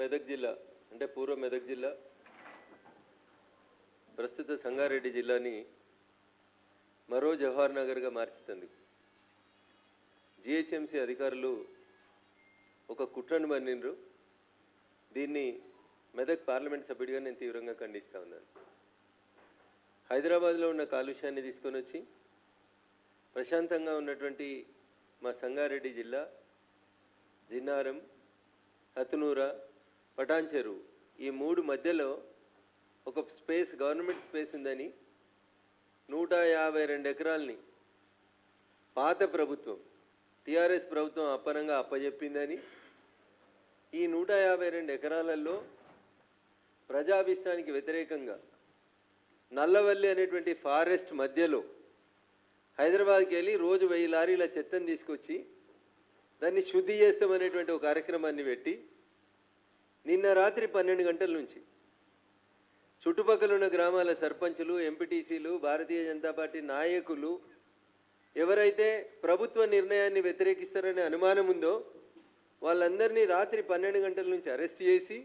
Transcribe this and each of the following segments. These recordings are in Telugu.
మెదక్ జిల్లా అంటే పూర్వ మెదక్ జిల్లా ప్రస్తుత సంగారెడ్డి జిల్లాని మరో జవహర్ నగర్గా మార్చుతుంది. జిహెచ్ఎంసీ అధికారులు ఒక కుట్రను మన్నిండ్రు. దీన్ని మెదక్ పార్లమెంట్ సభ్యుడిగా నేను తీవ్రంగా ఖండిస్తా ఉన్నాను. హైదరాబాద్లో ఉన్న కాలుష్యాన్ని తీసుకొని వచ్చి ప్రశాంతంగా ఉన్నటువంటి మా సంగారెడ్డి జిల్లా జిన్నారం హతునూర పటాన్చెరు ఈ మూడు మధ్యలో ఒక స్పేస్ గవర్నమెంట్ స్పేస్ ఉందని నూట యాభై రెండు ఎకరాలని పాత ప్రభుత్వం టీఆర్ఎస్ ప్రభుత్వం అప్పనంగా అప్పజెప్పిందని ఈ నూట యాభై రెండు ఎకరాలలో ప్రజాభిష్టానికి వ్యతిరేకంగా నల్లవల్లి అనేటువంటి ఫారెస్ట్ మధ్యలో హైదరాబాద్కి వెళ్ళి రోజు వెయ్యి లారీల చెత్తను తీసుకొచ్చి దాన్ని శుద్ధి చేస్తామనేటువంటి ఒక కార్యక్రమాన్ని పెట్టి నిన్న రాత్రి పన్నెండు గంటల నుంచి. చుట్టుపక్కల ఉన్న గ్రామాల సర్పంచులు ఎంపీటీసీలు భారతీయ జనతా పార్టీ నాయకులు ఎవరైతే ప్రభుత్వ నిర్ణయాన్ని వ్యతిరేకిస్తారనే అనుమానం ఉందో వాళ్ళందరినీ రాత్రి పన్నెండు గంటల నుంచి అరెస్ట్ చేసి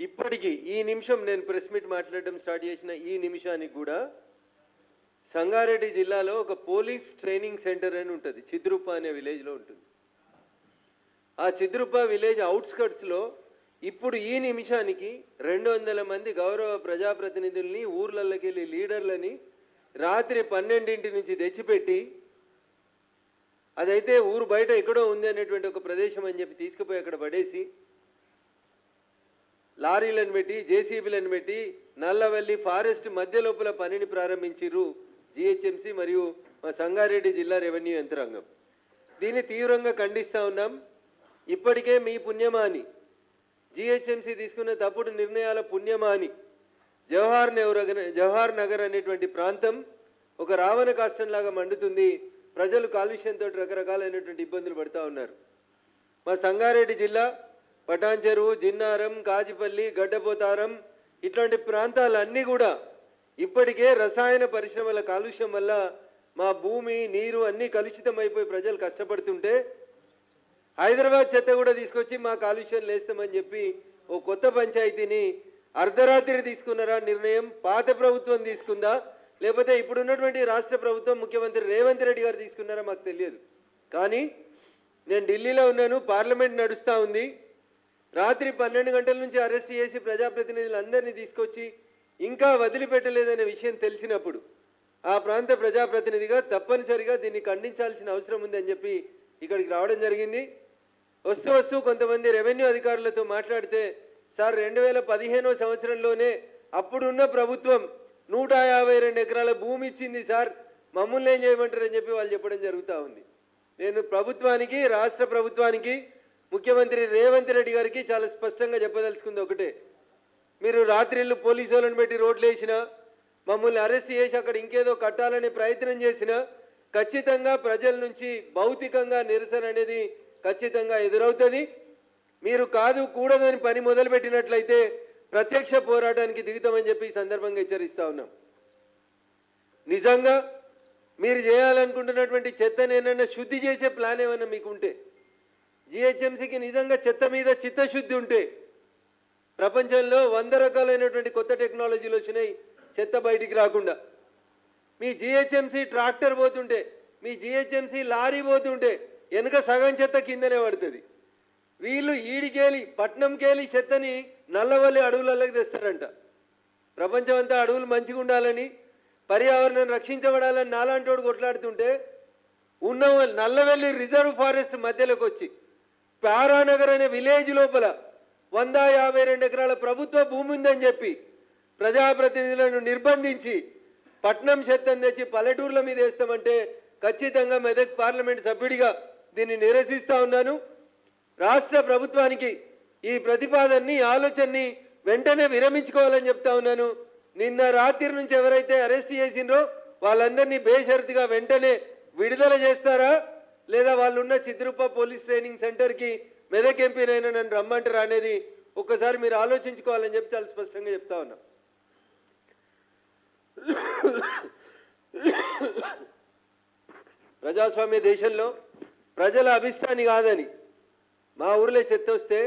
ఇప్పటికీ ఈ నిమిషం నేను ప్రెస్ మీట్ మాట్లాడడం స్టార్ట్ చేసిన ఈ నిమిషానికి కూడా సంగారెడ్డి జిల్లాలో ఒక పోలీస్ ట్రైనింగ్ సెంటర్ అని ఉంటుంది. చిద్రుప్ప అనే విలేజ్లో ఉంటుంది. ఆ చిద్రుప్ప విలేజ్ అవుట్స్కట్స్లో ఇప్పుడు ఈ నిమిషానికి రెండు వందల మంది గౌరవ ప్రజాప్రతినిధుల్ని ఊర్లలోకి వెళ్ళి లీడర్లని రాత్రి పన్నెండింటి నుంచి తెచ్చిపెట్టి అదైతే ఊరు బయట ఎక్కడో ఉంది అనేటువంటి ఒక ప్రదేశం అని చెప్పి తీసుకుపోయి అక్కడ పడేసి లారీలను పెట్టి జేసీబీలను పెట్టి నల్లవల్లి ఫారెస్ట్ మధ్య లోపల పనిని ప్రారంభించిర్రు జిహెచ్ఎంసి మరియు మా సంగారెడ్డి జిల్లా రెవెన్యూ యంత్రాంగం. దీన్ని తీవ్రంగా ఖండిస్తా ఉన్నాం. ఇప్పటికే మీ పుణ్యమాని జిహెచ్ఎంసి తీసుకున్న తప్పుడు నిర్ణయాల పుణ్యమాని. జవహర్ నెహ్రూ జవహర్ నగర్ అనేటువంటి ప్రాంతం ఒక రావణ కాష్టంలాగా మండుతుంది. ప్రజలు కాలుష్యంతో రకరకాలైనటువంటి ఇబ్బందులు పడుతూ ఉన్నారు. మా సంగారెడ్డి జిల్లా పటాన్చెరువు జిన్నారం కాజిపల్లి గడ్డపోతారం ఇట్లాంటి ప్రాంతాలన్నీ కూడా ఇప్పటికే రసాయన పరిశ్రమల కాలుష్యం వల్ల మా భూమి నీరు అన్నీ కలుషితమైపోయి ప్రజలు కష్టపడుతుంటే హైదరాబాద్ చెత్త కూడా తీసుకొచ్చి మా కాలుష్యం లేస్తామని చెప్పి ఓ కొత్త పంచాయతీని అర్ధరాత్రి తీసుకున్నారా నిర్ణయం? పాత ప్రభుత్వం తీసుకుందా? లేకపోతే ఇప్పుడున్నటువంటి రాష్ట్ర ప్రభుత్వం ముఖ్యమంత్రి రేవంత్ రెడ్డి గారు తీసుకున్నారా మాకు తెలియదు. కానీ నేను ఢిల్లీలో ఉన్నాను పార్లమెంట్ నడుస్తూ ఉంది. రాత్రి పన్నెండు గంటల నుంచి అరెస్ట్ చేసి ప్రజాప్రతినిధులందరినీ తీసుకొచ్చి ఇంకా వదిలిపెట్టలేదనే విషయం తెలిసినప్పుడు ఆ ప్రాంత ప్రజాప్రతినిధిగా తప్పనిసరిగా దీన్ని ఖండించాల్సిన అవసరం ఉంది అని చెప్పి ఇక్కడికి రావడం జరిగింది. వస్తూ వస్తూ కొంతమంది రెవెన్యూ అధికారులతో మాట్లాడితే సార్ రెండు వేల పదిహేనో సంవత్సరంలోనే అప్పుడున్న ప్రభుత్వం నూట యాభై రెండు ఎకరాల భూమి ఇచ్చింది సార్. మమ్మల్ని ఏం చేయమంటారని చెప్పి వాళ్ళు చెప్పడం జరుగుతూ ఉంది. నేను ప్రభుత్వానికి రాష్ట్ర ప్రభుత్వానికి ముఖ్యమంత్రి రేవంత్ రెడ్డి గారికి చాలా స్పష్టంగా చెప్పదలుచుకుంది ఒకటే. మీరు రాత్రిళ్ళు పోలీసు వాళ్ళని పెట్టి రోడ్లు వేసినా మమ్మల్ని అరెస్ట్ చేసి అక్కడ ఇంకేదో కట్టాలనే ప్రయత్నం చేసినా ఖచ్చితంగా ప్రజల నుంచి భౌతికంగా నిరసన అనేది ఖచ్చితంగా ఎదురవుతుంది. మీరు కాదు కూడదని పని మొదలుపెట్టినట్లయితే ప్రత్యక్ష పోరాటానికి దిగుతామని చెప్పి ఈ సందర్భంగా హెచ్చరిస్తా ఉన్నాం. నిజంగా మీరు చేయాలనుకుంటున్నటువంటి చెత్తని ఏమన్నా శుద్ధి చేసే ప్లాన్ ఏమన్నా మీకు ఉంటే జిహెచ్ఎంసీకి నిజంగా చెత్త మీద చిత్తశుద్ధి ఉంటే ప్రపంచంలో వంద రకాలైనటువంటి కొత్త టెక్నాలజీలు వచ్చినాయి చెత్త బయటికి రాకుండా. మీ జిహెచ్ఎంసీ ట్రాక్టర్ పోతుంటే మీ జిహెచ్ఎంసీ లారీ పోతుంటే వెనుక సగం చెత్త కిందనే పడుతుంది. వీళ్ళు ఈడికేలి పట్నంకేలి చెత్తని నల్లవల్లి అడవులలోకి తెస్తారంట. ప్రపంచం అంతా అడవులు మంచిగా ఉండాలని పర్యావరణం రక్షించబడాలని నాలాంటోడు కొట్లాడుతుంటే ఉన్న నల్లవెల్లి రిజర్వ్ ఫారెస్ట్ మధ్యలోకి వచ్చి పారానగర్ అనే విలేజ్ లోపల వంద యాభై రెండు ఎకరాల ప్రభుత్వ భూమి ఉందని చెప్పి ప్రజాప్రతినిధులను నిర్బంధించి పట్నం చెత్తను తెచ్చి పల్లెటూర్ల మీద వేస్తామంటే ఖచ్చితంగా మెదక్ పార్లమెంట్ సభ్యుడిగా దీన్ని నిరసిస్తూ ఉన్నాను. రాష్ట్ర ప్రభుత్వానికి ఈ ప్రతిపాదనని ఆలోచనని వెంటనే విరమించుకోవాలని చెప్తా ఉన్నాను. నిన్న రాత్రి నుంచి ఎవరైతే అరెస్ట్ చేసిండ్రో వాళ్ళందరినీ బేషరతుగా వెంటనే విడుదల చేస్తారా? లేదా వాళ్ళున్న ఉన్న పోలీస్ ట్రైనింగ్ సెంటర్కి మెదక్ ఎంపీనైనా నన్ను రమ్మంటారా అనేది ఒక్కసారి మీరు ఆలోచించుకోవాలని చెప్పి చాలా స్పష్టంగా చెప్తా ఉన్నా. ప్రజాస్వామ్య దేశంలో ప్రజల అభిష్టాన్ని కాదని. మా ఊర్లో చెత్త వస్తే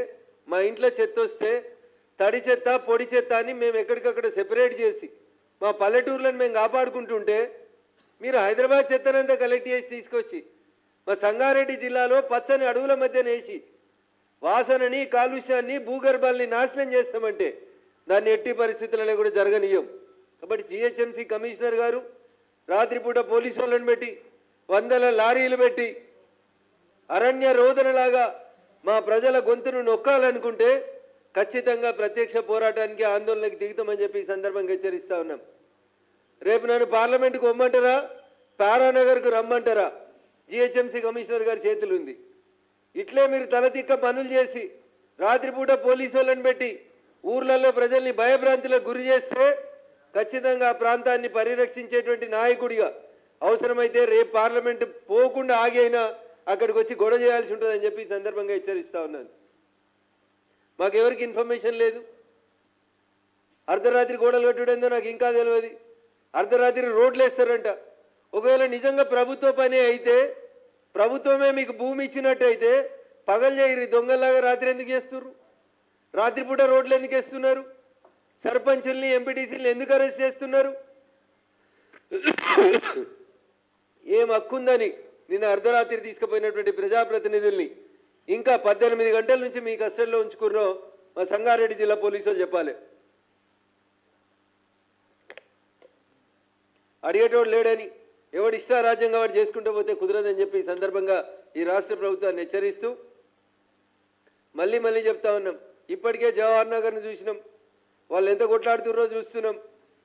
మా ఇంట్లో చెత్త వస్తే తడి చెత్త పొడి చెత్త అని మేము ఎక్కడికక్కడ సెపరేట్ చేసి మా పల్లెటూర్లను మేము కాపాడుకుంటుంటే మీరు హైదరాబాద్ చెత్తనంతా కలెక్ట్ చేసి తీసుకొచ్చి మా సంగారెడ్డి జిల్లాలో పచ్చని అడవుల మధ్య నేసి వాసనని కాలుష్యాన్ని భూగర్భాల్ని నాశనం చేస్తామంటే దాన్ని ఎట్టి పరిస్థితులలో కూడా జరగనీయం. కాబట్టి జిహెచ్ఎంసీ కమిషనర్ గారు రాత్రిపూట పోలీసు వాళ్ళని పెట్టి వందల లారీలు పెట్టి అరణ్య రోదనలాగా మా ప్రజల గొంతును నొక్కాలనుకుంటే ఖచ్చితంగా ప్రత్యక్ష పోరాటానికి ఆందోళనకి దిగుతామని చెప్పి ఈ సందర్భంగా హెచ్చరిస్తా ఉన్నాం. రేపు నన్ను పార్లమెంటుకు వమ్మంటారా పారానగర్కు రమ్మంటారా? జిహెచ్ఎంసీ కమిషనర్ గారి చేతులు ఉంది ఇట్లే మీరు తలతిక్క పనులు చేసి రాత్రిపూట పోలీసు వాళ్ళని పెట్టి ఊర్లలో ప్రజల్ని భయభ్రాంతిలకు గురి చేస్తే ఖచ్చితంగా ఆ ప్రాంతాన్ని పరిరక్షించేటువంటి నాయకుడిగా అవసరమైతే రేపు పార్లమెంట్ పోకుండా ఆగైనా అక్కడికి వచ్చి గొడవ చేయాల్సి ఉంటుందని చెప్పి సందర్భంగా హెచ్చరిస్తా ఉన్నాను. మాకెవరికి ఇన్ఫర్మేషన్ లేదు. అర్ధరాత్రి గోడలు కట్టుడేందో నాకు ఇంకా తెలియదు అర్ధరాత్రి రోడ్లు వేస్తారంట. ఒకవేళ నిజంగా ప్రభుత్వ పని అయితే ప్రభుత్వమే మీకు భూమి ఇచ్చినట్టయితే పగలు చేయరు. దొంగల్లాగా రాత్రి ఎందుకు చేస్తున్నారు రాత్రిపూట రోడ్లు ఎందుకు వేస్తున్నారు? సర్పంచుల్ని ఎంపీటీసీని ఎందుకు అరెస్ట్ చేస్తున్నారు? ఏం హక్కుందని నిన్న అర్ధరాత్రి తీసుకుపోయినటువంటి ప్రజాప్రతినిధుల్ని ఇంకా పద్దెనిమిది గంటల నుంచి మీ కస్టడీలో ఉంచుకున్నో మా సంగారెడ్డి జిల్లా పోలీసులు చెప్పాలి. అడిగేటోడు లేడని ఎవడు ఇష్టారాజ్యంగా వాడు చేసుకుంటూ పోతే కుదరదని చెప్పి ఈ సందర్భంగా ఈ రాష్ట్ర ప్రభుత్వాన్ని హెచ్చరిస్తూ మళ్ళీ మళ్ళీ చెప్తా ఉన్నాం. ఇప్పటికే జవహర్ నగర్ని చూసినాం. వాళ్ళు ఎంత కొట్లాడుతుర్రో చూస్తున్నాం.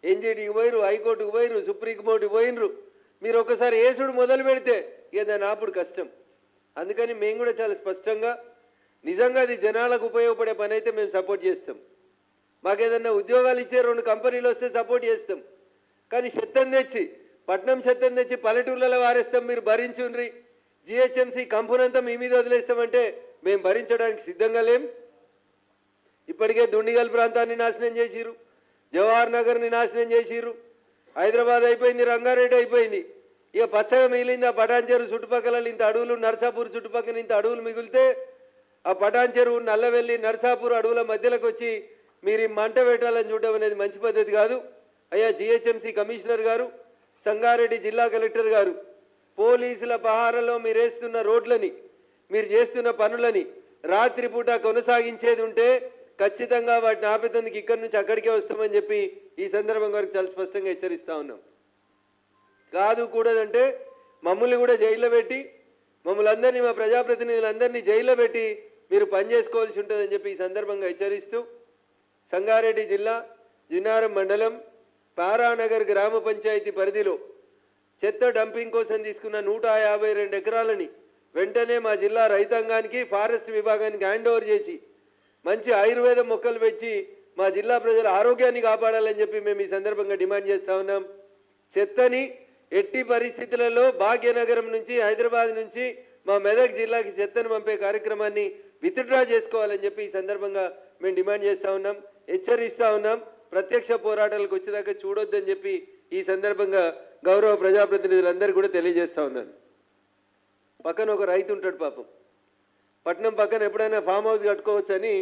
ఎన్జీటీకి పోయినరు హైకోర్టుకు సుప్రీం సుప్రీంకోర్టుకు పోయినరు మీరు ఒకసారి ఏసుడు మొదలు పెడితే ఏదైనా అప్పుడు కష్టం. అందుకని మేము కూడా చాలా స్పష్టంగా నిజంగా అది జనాలకు ఉపయోగపడే పని అయితే మేము సపోర్ట్ చేస్తాం. మాకేదన్నా ఉద్యోగాలు ఇచ్చే రెండు కంపెనీలు వస్తే సపోర్ట్ చేస్తాం. కానీ చెత్తను తెచ్చి పట్నం చెత్తను తెచ్చి పల్లెటూర్లలో వారేస్తాం మీరు భరించుండ్రి. జిహెచ్ఎంసీ కంపునంతా మీ మీద వదిలేస్తామంటే మేము భరించడానికి సిద్ధంగా లేం. ఇప్పటికే దుండిగల్ ప్రాంతాన్ని నాశనం చేసిరు జవహర్ నగర్ని నాశనం చేసిరు హైదరాబాద్ అయిపోయింది రంగారెడ్డి అయిపోయింది. ఇక పచ్చగా మిగిలింది ఆ పటాన్చేరు చుట్టుపక్కల ఇంత అడవులు నర్సాపూర్ చుట్టుపక్కల ఇంత అడవులు మిగిలితే ఆ పటాన్చేరు నల్లవెల్లి నర్సాపూర్ అడవుల మధ్యలోకి వచ్చి మీరు మంట పెట్టాలని చూడడం అనేది మంచి పద్ధతి కాదు. అయ్యా జిహెచ్ఎంసీ కమిషనర్ గారు సంగారెడ్డి జిల్లా కలెక్టర్ గారు పోలీసుల పహారలో మీరు వేస్తున్న రోడ్లని మీరు చేస్తున్న పనులని రాత్రిపూట కొనసాగించేది ఉంటే ఖచ్చితంగా వాటిని ఆపేతందుకు ఇక్కడి నుంచి అక్కడికే వస్తామని చెప్పి ఈ సందర్భంగా వారికి చాలా స్పష్టంగా హెచ్చరిస్తా ఉన్నాం. కాదు కూడదంటే మమ్మల్ని కూడా జైల్లో పెట్టి మమ్మల్ని అందరినీ మా ప్రజాప్రతినిధులందరినీ జైల్లో పెట్టి మీరు పని చేసుకోవాల్సి ఉంటుందని చెప్పి ఈ సందర్భంగా హెచ్చరిస్తూ సంగారెడ్డి జిల్లా జిన్నారం మండలం పారానగర్ గ్రామ పంచాయతీ పరిధిలో చెత్త డంపింగ్ కోసం తీసుకున్న నూట యాభై రెండు ఎకరాలని వెంటనే మా జిల్లా రైతాంగానికి ఫారెస్ట్ విభాగానికి హ్యాండ్ ఓవర్ చేసి మంచి ఆయుర్వేద మొక్కలు పెంచి మా జిల్లా ప్రజల ఆరోగ్యాన్ని కాపాడాలని చెప్పి మేము ఈ సందర్భంగా డిమాండ్ చేస్తా ఉన్నాం. చెత్తని ఎట్టి పరిస్థితులలో భాగ్యనగరం నుంచి హైదరాబాద్ నుంచి మా మెదక్ జిల్లాకి చెత్తను పంపే కార్యక్రమాన్ని విత్డ్రా చేసుకోవాలని చెప్పి ఈ సందర్భంగా మేము డిమాండ్ చేస్తా ఉన్నాం హెచ్చరిస్తా ఉన్నాం. ప్రత్యక్ష పోరాటాలకు వచ్చేదాకా చూడొద్దని చెప్పి ఈ సందర్భంగా గౌరవ ప్రజాప్రతినిధులందరూ కూడా తెలియజేస్తా ఉన్నాను. పక్కన ఒక రైతు ఉంటాడు పాపం. పట్నం పక్కన ఎప్పుడైనా ఫామ్ హౌస్ కట్టుకోవచ్చని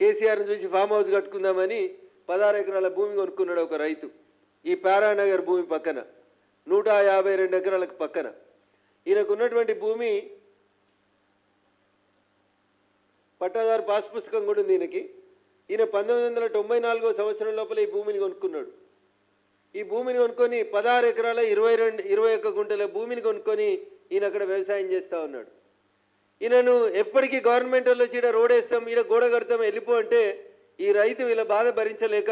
కేసీఆర్ని చూసి ఫామ్ హౌస్ కట్టుకుందామని పదహారు ఎకరాల భూమి కొనుక్కున్నాడు ఒక రైతు. ఈ పారానగర్ భూమి పక్కన. నూట యాభై రెండు ఎకరాలకు పక్కన. ఈయనకు ఉన్నటువంటి భూమి పట్టాదారు పాస్ పుస్తకం కూడా ఉంది ఈయనకి. ఈయన పంతొమ్మిది వందల తొంభై నాలుగో సంవత్సరం లోపల ఈ భూమిని కొనుక్కున్నాడు. ఈ భూమిని కొనుక్కొని పదహారు ఎకరాల ఇరవై రెండు ఇరవై ఒక్క గుంటల భూమిని కొనుక్కొని ఈయన అక్కడ వ్యవసాయం చేస్తూ ఉన్నాడు. ఈయనను ఎప్పటికీ గవర్నమెంట్ వాళ్ళు వచ్చి ఈడ రోడ్ వేస్తాం ఈడ గోడ కడతాం వెళ్ళిపో అంటే ఈ రైతు వీళ్ళ బాధ భరించలేక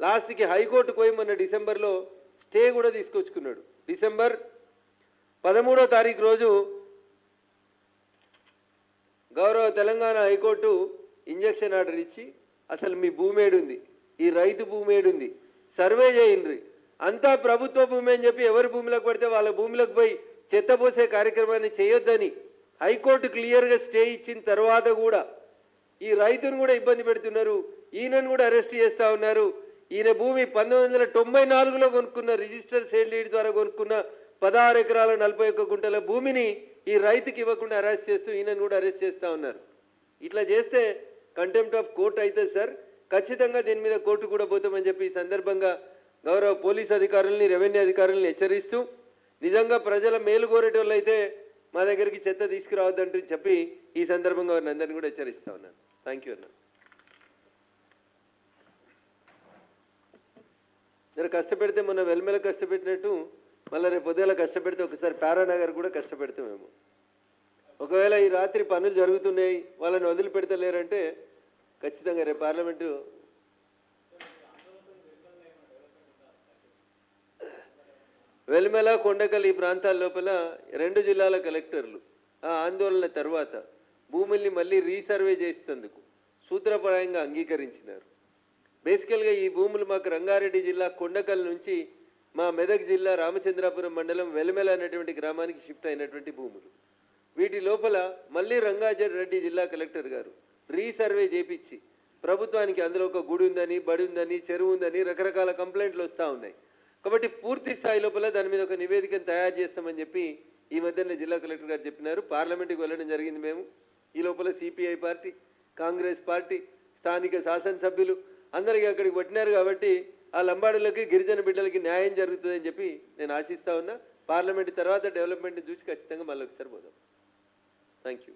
లాస్ట్కి హైకోర్టు పోయి మొన్న డిసెంబర్లో స్టే కూడా తీసుకొచ్చుకున్నాడు. డిసెంబర్ పదమూడో తారీఖు రోజు గౌరవ తెలంగాణ హైకోర్టు ఇంజక్షన్ ఆర్డర్ ఇచ్చి అసలు మీ భూమి ఏడుంది? ఈ రైతు భూమి ఏడుంది? సర్వే చేయండి అంతా ప్రభుత్వ భూమి అని చెప్పి ఎవరి భూమిలోకి పడితే వాళ్ళ భూమిలోకి పోయి చెత్త పోసే కార్యక్రమాన్ని చేయొద్దని హైకోర్టు క్లియర్గా స్టే ఇచ్చిన తర్వాత కూడా ఈ రైతును కూడా ఇబ్బంది పెడుతున్నారు. ఈయనను కూడా అరెస్ట్ చేస్తా ఉన్నారు. ఈయన భూమి పంతొమ్మిది వందల తొంభై నాలుగులో కొనుక్కున్న రిజిస్టర్ సేల్ డీడ్ ద్వారా కొనుక్కున్న పదహారు ఎకరాల నలభై ఒక్క గుంటల భూమిని ఈ రైతుకి ఇవ్వకుండా అరెస్ట్ చేస్తూ ఈయనను కూడా అరెస్ట్ చేస్తా ఉన్నారు. ఇట్లా చేస్తే కంటెంప్ట్ ఆఫ్ కోర్టు అవుతుంది సార్. ఖచ్చితంగా దీని మీద కోర్టు కూడా పోతామని చెప్పి ఈ సందర్భంగా గౌరవ పోలీస్ అధికారుల్ని రెవెన్యూ అధికారుల్ని హెచ్చరిస్తూ నిజంగా ప్రజల మేలు కోరేటోళ్ళు అయితే మా దగ్గరికి చెత్త తీసుకురావద్దంటూ చెప్పి ఈ సందర్భంగా వారిని అందరినీ కూడా హెచ్చరిస్తా ఉన్నాను. థ్యాంక్ యూ అన్నా. జర కష్టపెడితే మొన్న వెల్మెల కష్టపెట్టినట్టు మళ్ళీ రేపు పొద్దుల కష్టపెడితే ఒకసారి పారానగర్ కూడా కష్టపెడతామేమో ఒకవేళ ఈ రాత్రి పనులు జరుగుతున్నాయి వాళ్ళని వదిలిపెడతలేరంటే ఖచ్చితంగా రేపు పార్లమెంటు వెల్మెల కొండకల్ ఈ ప్రాంతాల లోపల రెండు జిల్లాల కలెక్టర్లు. ఆ ఆందోళన తర్వాత భూముల్ని మళ్ళీ రీసర్వే చేసేందుకు సూత్రప్రాయంగా అంగీకరించినారు. బేసికల్గా ఈ భూములు మాకు రంగారెడ్డి జిల్లా కొండకల్ నుంచి మా మెదక్ జిల్లా రామచంద్రాపురం మండలం వెలమెల అనేటువంటి గ్రామానికి షిఫ్ట్ అయినటువంటి భూములు. వీటి లోపల మళ్ళీ రంగారెడ్డి జిల్లా కలెక్టర్ గారు రీసర్వే చేపించి ప్రభుత్వానికి అందులో ఒక గుడి ఉందని బడి ఉందని చెరువు ఉందని రకరకాల కంప్లైంట్లు వస్తూ ఉన్నాయి. కాబట్టి పూర్తి స్థాయి లోపల దాని మీద ఒక నివేదికను తయారు చేస్తామని చెప్పి ఈ మధ్యన జిల్లా కలెక్టర్ గారు చెప్పినారు. పార్లమెంట్కి వెళ్ళడం జరిగింది మేము. ఈ లోపల సిపిఐ పార్టీ కాంగ్రెస్ పార్టీ స్థానిక శాసనసభ్యులు అందరికీ అక్కడికి కొట్టినారు కాబట్టి ఆ లంబాడులకి గిరిజన బిడ్డలకి న్యాయం జరుగుతుందని చెప్పి నేను ఆశిస్తా ఉన్నా. పార్లమెంట్ తర్వాత డెవలప్మెంట్ని చూసి ఖచ్చితంగా మళ్ళీ ఒకసారి పోదాం. Thank you